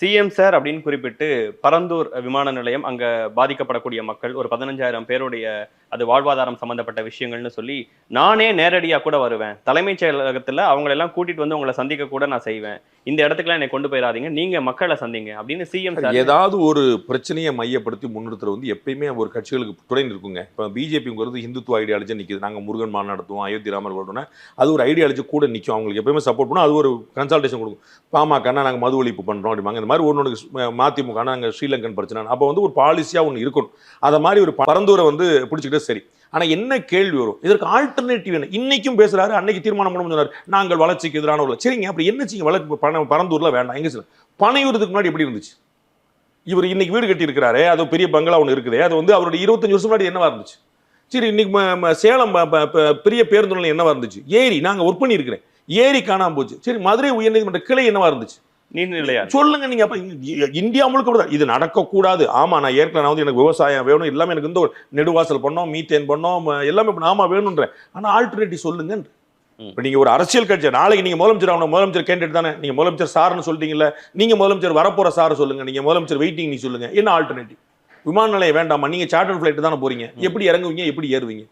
CM sir அப்படின்னு குறிப்பிட்டு பரந்தூர் விமான நிலையம் அங்க பாதிக்கப்படக்கூடிய மக்கள் ஒரு பதினஞ்சாயிரம் பேருடைய அது வாழ்வாதாரம் சம்பந்தப்பட்ட விஷயங்கள்னு சொல்லி நானே நேரடியாக கூட வருவேன் தலைமைச் செயலகத்தில் அவங்கள எல்லாம் கூட்டிட்டு வந்து உங்களை சந்திக்க கூட நான் செய்வேன் இந்த இடத்துக்குலாம் என்னை கொண்டு போயிடாதீங்க நீங்க மக்களை சந்திங்க அப்படின்னு சிஎம் சார் ஏதாவது ஒரு பிரச்சனையை மையப்படுத்தி முன்னிறுத்துறது வந்து எப்பயுமே ஒரு கட்சிகளுக்கு துணை இருக்குங்க இப்போ பிஜேபிங்கிறது ஹிந்துத்துவ ஐடியாலஜி நிற்குது நாங்கள் முருகன் மாநாடு நடத்துவோம் அயோத்தி ராமர் வருடோம்னா அது ஒரு ஐடியாலஜி கூட நிற்கும் அவங்களுக்கு எப்பயுமே சப்போர்ட் பண்ணும் அது ஒரு கன்சல்டேஷன் கொடுக்கும் பாமகனா நாங்கள் மது ஒழிப்பு பண்ணுறோம் அப்படிம்பாங்க இந்த மாதிரி ஒன்று மதிமுக நாங்கள் ஸ்ரீலங்கன் பிரச்சனை அப்போ வந்து ஒரு பாலிசியாக ஒன்று இருக்கணும் அதை மாதிரி ஒரு பரந்தூரை வந்து பிடிச்சிக்கிட்டு சரி. ஆனால் என்ன கேள்வி வரும்? இதற்கு ஆல்டர்னேட்டிவ் என்ன? இன்னைக்கும் பேசுறாரு அன்னைக்கு தீர்மானம் பண்ண சொன்னார் நாங்கள் வளர்ச்சிக்கு எதிரானவர்கள் சரிங்க அப்படி என்ன செய்யுங்க? வளர்ச்சி பண பரந்தூர்ல வேண்டாம் எங்கே சார் பனையூரத்துக்கு முன்னாடி எப்படி இருந்துச்சு? இவர் இன்னைக்கு வீடு கட்டி இருக்கிறாரு அது பெரிய பங்களா ஒன்று இருக்குது. அது வந்து அவருடைய இருபத்தஞ்சு வருஷம் முன்னாடி என்னவா இருந்துச்சு? சரி இன்னைக்கு சேலம் பெரிய பேருந்து நிலையம் என்னவா இருந்துச்சு? ஏரி நாங்கள் ஒர்க் பண்ணியிருக்கிறேன். ஏரி காணாமல் போச்சு. சரி மதுரை உயர்நீதிமன்ற கிளை என்னவா இருந்துச்சு? நீர்நிலையா சொல்லுங்க நீங்க அப்ப இந்தியா முழுக்க. இது நடக்கக்கூடாது. ஆமா நான் ஏற்கனவே நான் வந்து எனக்கு விவசாயம் வேணும் எல்லாமே எனக்கு இந்த நெடுவாசல் பண்ணோம் மீத்தேன் பண்ணோம் எல்லாமே. ஆமா வேணுன்றேன். ஆனா ஆல்டர்னேட்டிவ் சொல்லுங்க. இப்ப நீங்க ஒரு அரசியல் கட்சி நாளைக்கு நீங்க முதலமைச்சர் ஆகணும் முதலமைச்சர் கேண்டிடேட் தானே. நீங்க முதலமைச்சர் சார்னு சொல்லிட்டீங்கல்ல நீங்க முதலமைச்சர் வரப்போற சார் சொல்லுங்க நீங்க முதலமைச்சர் வெயிட்டிங் நீ சொல்லுங்க. என்ன ஆல்டர்னேட்டிவ்? விமான நிலையம் வேண்டாமா? நீங்க சார்ட்டர் ஃபிளைட் தானே போறீங்க. எப்படி இறங்குவீங்க? எப்படி ஏறுவீங்க?